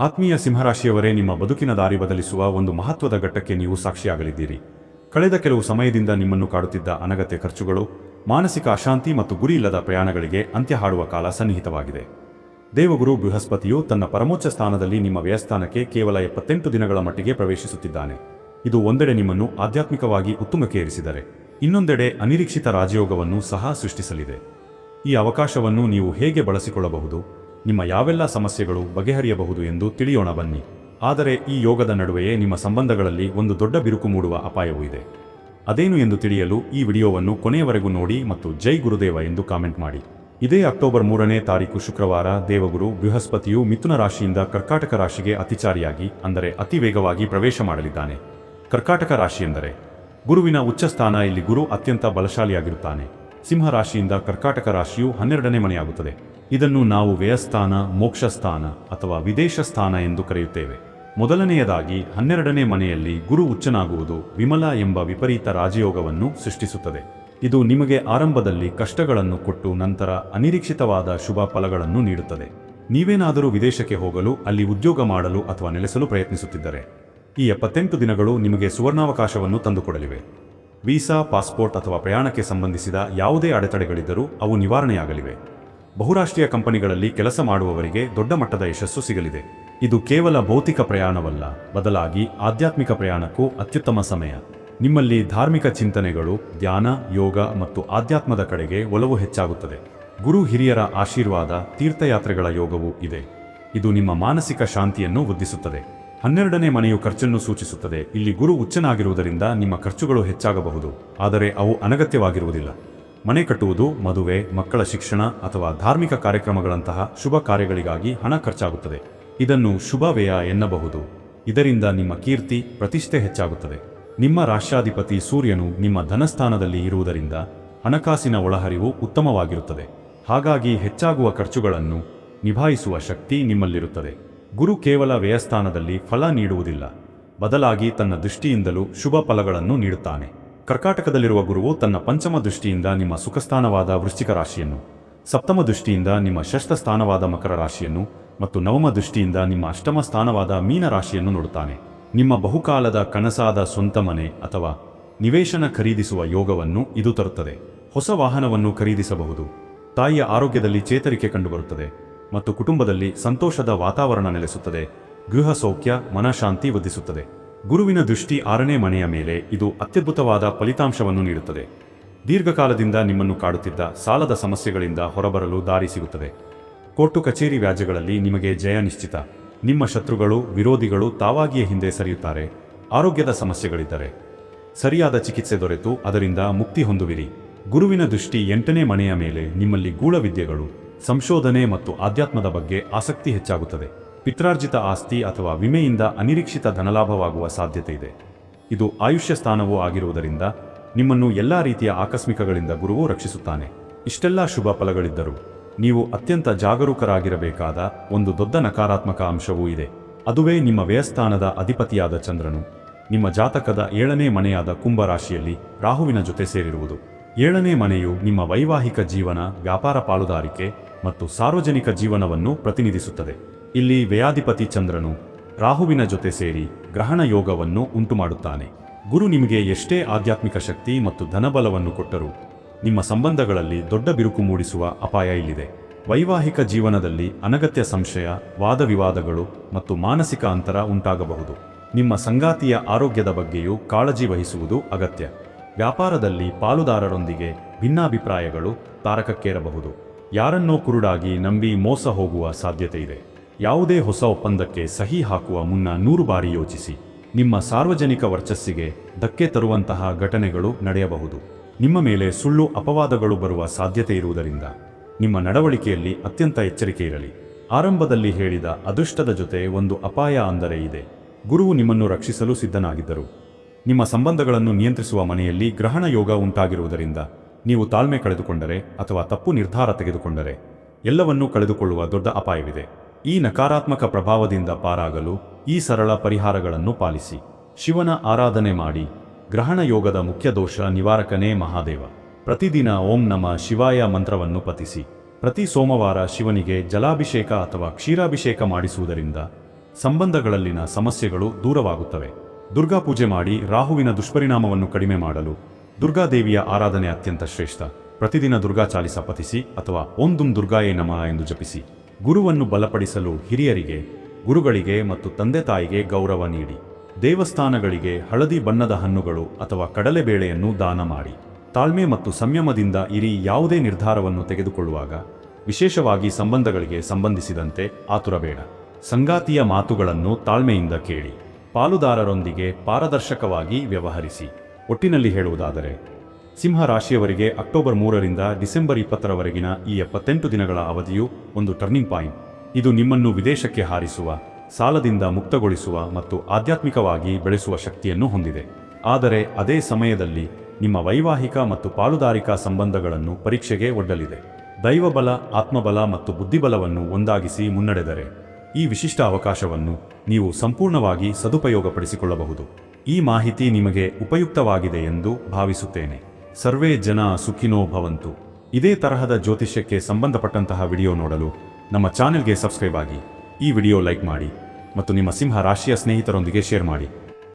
ಆತ್ಮೀಯ ಸಿಂಹರಾಶಿಯವರೇ, ನಿಮ್ಮ ಬದುಕಿನ ದಾರಿ ಬದಲಿಸುವ ಒಂದು ಮಹತ್ವದ ಘಟ್ಟಕ್ಕೆ ನೀವು ಸಾಕ್ಷಿಯಾಗಲಿದ್ದೀರಿ. ಕಳೆದ ಕೆಲವು ಸಮಯದಿಂದ ನಿಮ್ಮನ್ನು ಕಾಡುತ್ತಿದ್ದ ಅನಗತ್ಯ ಖರ್ಚುಗಳು, ಮಾನಸಿಕ ಅಶಾಂತಿ ಮತ್ತು ಗುರಿಯಿಲ್ಲದ ಪ್ರಯಾಣಗಳಿಗೆ ಅಂತ್ಯ ಹಾಡುವ ಕಾಲ ಸನ್ನಿಹಿತವಾಗಿದೆ. ದೇವಗುರು ಬೃಹಸ್ಪತಿಯು ತನ್ನ ಪರಮೋಚ್ಚ ಸ್ಥಾನದಲ್ಲಿ ನಿಮ್ಮ ವ್ಯಯಸ್ಥಾನಕ್ಕೆ ಕೇವಲ ಎಪ್ಪತ್ತೆಂಟು ದಿನಗಳ ಮಟ್ಟಿಗೆ ಪ್ರವೇಶಿಸುತ್ತಿದ್ದಾನೆ. ಇದು ಒಂದೆಡೆ ನಿಮ್ಮನ್ನು ಆಧ್ಯಾತ್ಮಿಕವಾಗಿ ಉತ್ತುಂಗಕ್ಕೆ ಏರಿಸಿದರೆ ಇನ್ನೊಂದೆಡೆ ಅನಿರೀಕ್ಷಿತ ರಾಜಯೋಗವನ್ನು ಸಹ ಸೃಷ್ಟಿಸಲಿದೆ. ಈ ಅವಕಾಶವನ್ನು ನೀವು ಹೇಗೆ ಬಳಸಿಕೊಳ್ಳಬಹುದು? ನಿಮ್ಮ ಯಾವೆಲ್ಲ ಸಮಸ್ಯೆಗಳು ಬಗೆಹರಿಯಬಹುದು ಎಂದು ತಿಳಿಯೋಣ ಬನ್ನಿ. ಆದರೆ ಈ ಯೋಗದ ನಡುವೆಯೇ ನಿಮ್ಮ ಸಂಬಂಧಗಳಲ್ಲಿ ಒಂದು ದೊಡ್ಡ ಬಿರುಕು ಮೂಡುವ ಅಪಾಯವೂ ಇದೆ. ಅದೇನು ಎಂದು ತಿಳಿಯಲು ಈ ವಿಡಿಯೋವನ್ನು ಕೊನೆಯವರೆಗೂ ನೋಡಿ ಮತ್ತು ಜೈ ಗುರುದೇವ ಎಂದು ಕಾಮೆಂಟ್ ಮಾಡಿ. ಇದೇ ಅಕ್ಟೋಬರ್ ಮೂರನೇ ತಾರೀಕು ಶುಕ್ರವಾರ ದೇವಗುರು ಬೃಹಸ್ಪತಿಯು ಮಿಥುನ ರಾಶಿಯಿಂದ ಕರ್ಕಾಟಕ ರಾಶಿಗೆ ಅತಿಚಾರಿಯಾಗಿ, ಅಂದರೆ ಅತಿ ವೇಗವಾಗಿ ಪ್ರವೇಶ ಮಾಡಲಿದ್ದಾನೆ. ಕರ್ಕಾಟಕ ರಾಶಿ ಎಂದರೆ, ಗುರುವಿನ ಉಚ್ಚ ಸ್ಥಾನ ಇಲ್ಲಿ ಗುರು ಅತ್ಯಂತ ಬಲಶಾಲಿಯಾಗಿರುತ್ತಾನೆ. ಸಿಂಹ ರಾಶಿಯಿಂದ ಕರ್ಕಾಟಕ ರಾಶಿಯು ಹನ್ನೆರಡನೇ ಮನೆಯಾಗುತ್ತದೆ. ಇದನ್ನು ನಾವು ವ್ಯಯಸ್ಥಾನ ಮೋಕ್ಷ ಸ್ಥಾನ ಅಥವಾ ವಿದೇಶ ಸ್ಥಾನ ಎಂದು ಕರೆಯುತ್ತೇವೆ. ಮೊದಲನೆಯದಾಗಿ ಹನ್ನೆರಡನೇ ಮನೆಯಲ್ಲಿ ಗುರು ಉಚ್ಚನಾಗುವುದು ವಿಮಲ ಎಂಬ ವಿಪರೀತ ರಾಜಯೋಗವನ್ನು ಸೃಷ್ಟಿಸುತ್ತದೆ. ಇದು ನಿಮಗೆ ಆರಂಭದಲ್ಲಿ ಕಷ್ಟಗಳನ್ನು ಕೊಟ್ಟು ನಂತರ ಅನಿರೀಕ್ಷಿತವಾದ ಶುಭ ಫಲಗಳನ್ನು ನೀಡುತ್ತದೆ. ನೀವೇನಾದರೂ ವಿದೇಶಕ್ಕೆ ಹೋಗಲು, ಅಲ್ಲಿ ಉದ್ಯೋಗ ಮಾಡಲು ಅಥವಾ ನೆಲೆಸಲು ಪ್ರಯತ್ನಿಸುತ್ತಿದ್ದರೆ, ಈ ಎಪ್ಪತ್ತೆಂಟು ದಿನಗಳು ನಿಮಗೆ ಸುವರ್ಣಾವಕಾಶವನ್ನು ತಂದುಕೊಡಲಿವೆ. ವೀಸಾ, ಪಾಸ್ಪೋರ್ಟ್ ಅಥವಾ ಪ್ರಯಾಣಕ್ಕೆ ಸಂಬಂಧಿಸಿದ ಯಾವುದೇ ಅಡೆತಡೆಗಳಿದ್ದರೂ ಅವು ನಿವಾರಣೆಯಾಗಲಿವೆ. ಬಹುರಾಷ್ಟ್ರೀಯ ಕಂಪನಿಗಳಲ್ಲಿ ಕೆಲಸ ಮಾಡುವವರಿಗೆ ದೊಡ್ಡ ಮಟ್ಟದ ಯಶಸ್ಸು ಸಿಗಲಿದೆ. ಇದು ಕೇವಲ ಭೌತಿಕ ಪ್ರಯಾಣವಲ್ಲ, ಬದಲಾಗಿ ಆಧ್ಯಾತ್ಮಿಕ ಪ್ರಯಾಣಕ್ಕೂ ಅತ್ಯುತ್ತಮ ಸಮಯ. ನಿಮ್ಮಲ್ಲಿ ಧಾರ್ಮಿಕ ಚಿಂತನೆಗಳು, ಧ್ಯಾನ, ಯೋಗ ಮತ್ತು ಆಧ್ಯಾತ್ಮದ ಕಡೆಗೆ ಒಲವು ಹೆಚ್ಚಾಗುತ್ತದೆ. ಗುರು ಹಿರಿಯರ ಆಶೀರ್ವಾದ, ತೀರ್ಥಯಾತ್ರೆಗಳ ಯೋಗವೂ ಇದೆ. ಇದು ನಿಮ್ಮ ಮಾನಸಿಕ ಶಾಂತಿಯನ್ನು ವೃದ್ಧಿಸುತ್ತದೆ. ಹನ್ನೆರಡನೇ ಮನೆಯು ಖರ್ಚನ್ನು ಸೂಚಿಸುತ್ತದೆ. ಇಲ್ಲಿ ಗುರು ಉಚ್ಚನಾಗಿರುವುದರಿಂದ ನಿಮ್ಮ ಖರ್ಚುಗಳು ಹೆಚ್ಚಾಗಬಹುದು. ಆದರೆ ಅವು ಅನಗತ್ಯವಾಗಿರುವುದಿಲ್ಲ. ಮನೆ ಕಟ್ಟುವುದು, ಮದುವೆ, ಮಕ್ಕಳ ಶಿಕ್ಷಣ ಅಥವಾ ಧಾರ್ಮಿಕ ಕಾರ್ಯಕ್ರಮಗಳಂತಹ ಶುಭ ಕಾರ್ಯಗಳಿಗಾಗಿ ಹಣ ಖರ್ಚಾಗುತ್ತದೆ. ಇದನ್ನು ಶುಭ ವ್ಯಯ ಎನ್ನಬಹುದು. ಇದರಿಂದ ನಿಮ್ಮ ಕೀರ್ತಿ, ಪ್ರತಿಷ್ಠೆ ಹೆಚ್ಚಾಗುತ್ತದೆ. ನಿಮ್ಮ ರಾಷ್ಟ್ರಾಧಿಪತಿ ಸೂರ್ಯನು ನಿಮ್ಮ ಧನಸ್ಥಾನದಲ್ಲಿ ಇರುವುದರಿಂದ ಹಣಕಾಸಿನ ಒಳಹರಿವು ಉತ್ತಮವಾಗಿರುತ್ತದೆ. ಹಾಗಾಗಿ ಹೆಚ್ಚಾಗುವ ಖರ್ಚುಗಳನ್ನು ನಿಭಾಯಿಸುವ ಶಕ್ತಿ ನಿಮ್ಮಲ್ಲಿರುತ್ತದೆ. ಗುರು ಕೇವಲ ವ್ಯಯಸ್ಥಾನದಲ್ಲಿ ಫಲ ನೀಡುವುದಿಲ್ಲ. ಬದಲಾಗಿ ತನ್ನ ದೃಷ್ಟಿಯಿಂದಲೂ ಶುಭ ಫಲಗಳನ್ನು ನೀಡುತ್ತಾನೆ. ಕರ್ಕಾಟಕದಲ್ಲಿರುವ ಗುರುವು ತನ್ನ ಪಂಚಮ ದೃಷ್ಟಿಯಿಂದ ನಿಮ್ಮ ಸುಖಸ್ಥಾನವಾದ ವೃಶ್ಚಿಕ ರಾಶಿಯನ್ನು, ಸಪ್ತಮ ದೃಷ್ಟಿಯಿಂದ ನಿಮ್ಮ ಷಷ್ಠ ಸ್ಥಾನವಾದ ಮಕರ ರಾಶಿಯನ್ನು ಮತ್ತು ನವಮ ದೃಷ್ಟಿಯಿಂದ ನಿಮ್ಮ ಅಷ್ಟಮ ಸ್ಥಾನವಾದ ಮೀನ ರಾಶಿಯನ್ನು ನೋಡುತ್ತಾನೆ. ನಿಮ್ಮ ಬಹುಕಾಲದ ಕನಸಾದ ಸ್ವಂತ ಮನೆ ಅಥವಾ ನಿವೇಶನ ಖರೀದಿಸುವ ಯೋಗವನ್ನು ಇದು ತರುತ್ತದೆ. ಹೊಸ ವಾಹನವನ್ನು ಖರೀದಿಸಬಹುದು. ತಾಯಿಯ ಆರೋಗ್ಯದಲ್ಲಿ ಚೇತರಿಕೆ ಕಂಡುಬರುತ್ತದೆ ಮತ್ತು ಕುಟುಂಬದಲ್ಲಿ ಸಂತೋಷದ ವಾತಾವರಣ ನೆಲೆಸುತ್ತದೆ. ಗೃಹ ಸೌಖ್ಯ, ಮನಃಶಾಂತಿ ವೃದ್ಧಿಸುತ್ತದೆ. ಗುರುವಿನ ದೃಷ್ಟಿ ಆರನೇ ಮನೆಯ ಮೇಲೆ ಇದು ಅತ್ಯದ್ಭುತವಾದ ಫಲಿತಾಂಶವನ್ನು ನೀಡುತ್ತದೆ. ದೀರ್ಘಕಾಲದಿಂದ ನಿಮ್ಮನ್ನು ಕಾಡುತ್ತಿದ್ದ ಸಾಲದ ಸಮಸ್ಯೆಗಳಿಂದ ಹೊರಬರಲು ದಾರಿ ಸಿಗುತ್ತದೆ. ಕೋರ್ಟು ಕಚೇರಿ ವ್ಯಾಜ್ಯಗಳಲ್ಲಿ ನಿಮಗೆ ಜಯ ನಿಶ್ಚಿತ. ನಿಮ್ಮ ಶತ್ರುಗಳು, ವಿರೋಧಿಗಳು ತಾವಾಗಿಯೇ ಹಿಂದೆ ಸರಿಯುತ್ತಾರೆ. ಆರೋಗ್ಯದ ಸಮಸ್ಯೆಗಳಿದ್ದರೆ ಸರಿಯಾದ ಚಿಕಿತ್ಸೆ ದೊರೆತು ಅದರಿಂದ ಮುಕ್ತಿ ಹೊಂದುವಿರಿ. ಗುರುವಿನ ದೃಷ್ಟಿ ಎಂಟನೇ ಮನೆಯ ಮೇಲೆ ನಿಮ್ಮಲ್ಲಿ ಗೂಢವಿದ್ಯೆಗಳು ಸಂಶೋಧನೆ ಮತ್ತು ಆಧ್ಯಾತ್ಮದ ಬಗ್ಗೆ ಆಸಕ್ತಿ ಹೆಚ್ಚಾಗುತ್ತದೆ. ಪಿತ್ರಾರ್ಜಿತ ಆಸ್ತಿ ಅಥವಾ ವಿಮೆಯಿಂದ ಅನಿರೀಕ್ಷಿತ ಧನಲಾಭವಾಗುವ ಸಾಧ್ಯತೆ ಇದೆ. ಇದು ಆಯುಷ್ಯ ಸ್ಥಾನವೂ ಆಗಿರುವುದರಿಂದ ನಿಮ್ಮನ್ನು ಎಲ್ಲಾ ರೀತಿಯ ಆಕಸ್ಮಿಕಗಳಿಂದ ಗುರುವು ರಕ್ಷಿಸುತ್ತಾನೆ. ಇಷ್ಟೆಲ್ಲ ಶುಭ ಫಲಗಳಿದ್ದರೂ ನೀವು ಅತ್ಯಂತ ಜಾಗರೂಕರಾಗಿರಬೇಕಾದ ಒಂದು ದೊಡ್ಡ ನಕಾರಾತ್ಮಕ ಅಂಶವೂ ಇದೆ. ಅದುವೇ ನಿಮ್ಮ ವ್ಯಯಸ್ಥಾನದ ಅಧಿಪತಿಯಾದ ಚಂದ್ರನು. ನಿಮ್ಮ ಜಾತಕದ ಏಳನೇ ಮನೆಯಾದ ಕುಂಭರಾಶಿಯಲ್ಲಿ ರಾಹುವಿನ ಜೊತೆ ಸೇರಿರುವುದು. ಏಳನೇ ಮನೆಯು ನಿಮ್ಮ ವೈವಾಹಿಕ ಜೀವನ ವ್ಯಾಪಾರ ಪಾಲುದಾರಿಕೆ ಮತ್ತು ಸಾರ್ವಜನಿಕ ಜೀವನವನ್ನು ಪ್ರತಿನಿಧಿಸುತ್ತದೆ. ಇಲ್ಲಿ ವ್ಯಯಾಧಿಪತಿ ಚಂದ್ರನು ರಾಹುವಿನ ಜೊತೆ ಸೇರಿ ಗ್ರಹಣ ಯೋಗವನ್ನು ಉಂಟುಮಾಡುತ್ತಾನೆ. ಗುರು ನಿಮಗೆ ಎಷ್ಟೇ ಆಧ್ಯಾತ್ಮಿಕ ಶಕ್ತಿ ಮತ್ತು ಧನಬಲವನ್ನು ಕೊಟ್ಟರೂ ನಿಮ್ಮ ಸಂಬಂಧಗಳಲ್ಲಿ ದೊಡ್ಡ ಬಿರುಕು ಮೂಡಿಸುವ ಅಪಾಯ ಇಲ್ಲಿದೆ. ವೈವಾಹಿಕ ಜೀವನದಲ್ಲಿ ಅನಗತ್ಯ ಸಂಶಯ, ವಾದವಿವಾದಗಳು ಮತ್ತು ಮಾನಸಿಕ ಅಂತರ ಉಂಟಾಗಬಹುದು. ನಿಮ್ಮ ಸಂಗಾತಿಯ ಆರೋಗ್ಯದ ಬಗ್ಗೆಯೂ ಕಾಳಜಿ ವಹಿಸುವುದು ಅಗತ್ಯ. ವ್ಯಾಪಾರದಲ್ಲಿ ಪಾಲುದಾರರೊಂದಿಗೆ ಭಿನ್ನಾಭಿಪ್ರಾಯಗಳು ತಾರಕಕ್ಕೇರಬಹುದು. ಯಾರನ್ನೋ ಕುರುಡಾಗಿ ನಂಬಿ ಮೋಸ ಹೋಗುವ ಸಾಧ್ಯತೆ ಇದೆ. ಯಾವುದೇ ಹೊಸ ಒಪ್ಪಂದಕ್ಕೆ ಸಹಿ ಹಾಕುವ ಮುನ್ನ ನೂರು ಬಾರಿ ಯೋಚಿಸಿ. ನಿಮ್ಮ ಸಾರ್ವಜನಿಕ ವರ್ಚಸ್ಸಿಗೆ ಧಕ್ಕೆ ತರುವಂತಹ ಘಟನೆಗಳು ನಡೆಯಬಹುದು. ನಿಮ್ಮ ಮೇಲೆ ಸುಳ್ಳು ಅಪವಾದಗಳು ಬರುವ ಸಾಧ್ಯತೆ ಇರುವುದರಿಂದ ನಿಮ್ಮ ನಡವಳಿಕೆಯಲ್ಲಿ ಅತ್ಯಂತ ಎಚ್ಚರಿಕೆ ಇರಲಿ. ಆರಂಭದಲ್ಲಿ ಹೇಳಿದ ಅದೃಷ್ಟದ ಜೊತೆ ಒಂದು ಅಪಾಯ ಅಂದರೆ ಇದೆ. ಗುರುವು ನಿಮ್ಮನ್ನು ರಕ್ಷಿಸಲು ಸಿದ್ಧನಾಗಿದ್ದರು. ನಿಮ್ಮ ಸಂಬಂಧಗಳನ್ನು ನಿಯಂತ್ರಿಸುವ ಮನೆಯಲ್ಲಿ ಗ್ರಹಣ ಯೋಗ ಉಂಟಾಗಿರುವುದರಿಂದ ನೀವು ತಾಳ್ಮೆ ಕಳೆದುಕೊಂಡರೆ ಅಥವಾ ತಪ್ಪು ನಿರ್ಧಾರ ತೆಗೆದುಕೊಂಡರೆ ಎಲ್ಲವನ್ನೂ ಕಳೆದುಕೊಳ್ಳುವ ದೊಡ್ಡ ಅಪಾಯವಿದೆ. ಈ ನಕಾರಾತ್ಮಕ ಪ್ರಭಾವದಿಂದ ಪಾರಾಗಲು ಈ ಸರಳ ಪರಿಹಾರಗಳನ್ನು ಪಾಲಿಸಿ. ಶಿವನ ಆರಾಧನೆ ಮಾಡಿ. ಗ್ರಹಣ ಯೋಗದ ಮುಖ್ಯ ದೋಷ ನಿವಾರಕನೇ ಮಹಾದೇವ. ಪ್ರತಿದಿನ ಓಂ ನಮ ಶಿವಾಯ ಮಂತ್ರವನ್ನು ಪತಿಸಿ ಪ್ರತಿ ಸೋಮವಾರ ಶಿವನಿಗೆ ಜಲಾಭಿಷೇಕ ಅಥವಾ ಕ್ಷೀರಾಭಿಷೇಕ ಮಾಡಿಸುವುದರಿಂದ ಸಂಬಂಧಗಳಲ್ಲಿನ ಸಮಸ್ಯೆಗಳು ದೂರವಾಗುತ್ತವೆ. ದುರ್ಗಾ ಪೂಜೆ ಮಾಡಿ ರಾಹುವಿನ ದುಷ್ಪರಿಣಾಮವನ್ನು ಕಡಿಮೆ ಮಾಡಲು ದುರ್ಗಾದೇವಿಯ ಆರಾಧನೆ ಅತ್ಯಂತ ಶ್ರೇಷ್ಠ. ಪ್ರತಿದಿನ ದುರ್ಗಾ ಚಾಲಿಸ ಪತಿಸಿ ಅಥವಾ ಓಂ ದುರ್ಗಾಯೇ ನಮಃ ಎಂದು ಜಪಿಸಿ. ಗುರುವನ್ನು ಬಲಪಡಿಸಲು ಹಿರಿಯರಿಗೆ, ಗುರುಗಳಿಗೆ ಮತ್ತು ತಂದೆ ತಾಯಿಗೆ ಗೌರವ ನೀಡಿ. ದೇವಸ್ಥಾನಗಳಿಗೆ ಹಳದಿ ಬಣ್ಣದ ಹಣ್ಣುಗಳು ಅಥವಾ ಕಡಲೆಬೇಳೆಯನ್ನು ದಾನ ಮಾಡಿ. ತಾಳ್ಮೆ ಮತ್ತು ಸಂಯಮದಿಂದ ಇರಿ ಯಾವುದೇ ನಿರ್ಧಾರವನ್ನು ತೆಗೆದುಕೊಳ್ಳುವಾಗ ವಿಶೇಷವಾಗಿ ಸಂಬಂಧಗಳಿಗೆ ಸಂಬಂಧಿಸಿದಂತೆ ಆತುರಬೇಡ. ಸಂಗಾತಿಯ ಮಾತುಗಳನ್ನು ತಾಳ್ಮೆಯಿಂದ ಕೇಳಿ. ಪಾಲುದಾರರೊಂದಿಗೆ ಪಾರದರ್ಶಕವಾಗಿ ವ್ಯವಹರಿಸಿ. ಒಟ್ಟಿನಲ್ಲಿ ಹೇಳುವುದಾದರೆ ಸಿಂಹ ರಾಶಿಯವರಿಗೆ ಅಕ್ಟೋಬರ್ ಮೂರರಿಂದ ಡಿಸೆಂಬರ್ ಇಪ್ಪತ್ತರವರೆಗಿನ ಈ ಎಪ್ಪತ್ತೆಂಟು ದಿನಗಳ ಅವಧಿಯು ಒಂದು ಟರ್ನಿಂಗ್ ಪಾಯಿಂಟ್ ಇದು ನಿಮ್ಮನ್ನು ವಿದೇಶಕ್ಕೆ ಹಾರಿಸುವ, ಸಾಲದಿಂದ ಮುಕ್ತಗೊಳಿಸುವ ಮತ್ತು ಆಧ್ಯಾತ್ಮಿಕವಾಗಿ ಬೆಳೆಸುವ ಶಕ್ತಿಯನ್ನು ಹೊಂದಿದೆ. ಆದರೆ ಅದೇ ಸಮಯದಲ್ಲಿ ನಿಮ್ಮ ವೈವಾಹಿಕ ಮತ್ತು ಪಾಲುದಾರಿಕಾ ಸಂಬಂಧಗಳನ್ನು ಪರೀಕ್ಷೆಗೆ ಒಡ್ಡಲಿದೆ. ದೈವಬಲ, ಆತ್ಮಬಲ ಮತ್ತು ಬುದ್ಧಿಬಲವನ್ನು ಒಂದಾಗಿಸಿ ಮುನ್ನಡೆದರೆ ಈ ವಿಶಿಷ್ಟ ಅವಕಾಶವನ್ನು ನೀವು ಸಂಪೂರ್ಣವಾಗಿ ಸದುಪಯೋಗಪಡಿಸಿಕೊಳ್ಳಬಹುದು. ಈ ಮಾಹಿತಿ ನಿಮಗೆ ಉಪಯುಕ್ತವಾಗಿದೆ ಎಂದು ಭಾವಿಸುತ್ತೇನೆ. ಸರ್ವೇ ಜನ ಸುಖಿನೋ ಭವಂತು. ಇದೇ ತರಹದ ಜ್ಯೋತಿಷ್ಯಕ್ಕೆ ಸಂಬಂಧಪಟ್ಟಂತಹ ವಿಡಿಯೋ ನೋಡಲು ನಮ್ಮ ಚಾನೆಲ್ಗೆ ಸಬ್ಸ್ಕ್ರೈಬ್ ಆಗಿ ಈ ವಿಡಿಯೋ ಲೈಕ್ ಮಾಡಿ ಮತ್ತು ನಿಮ್ಮ ಸಿಂಹ ರಾಶಿಯ ಸ್ನೇಹಿತರೊಂದಿಗೆ ಶೇರ್ ಮಾಡಿ.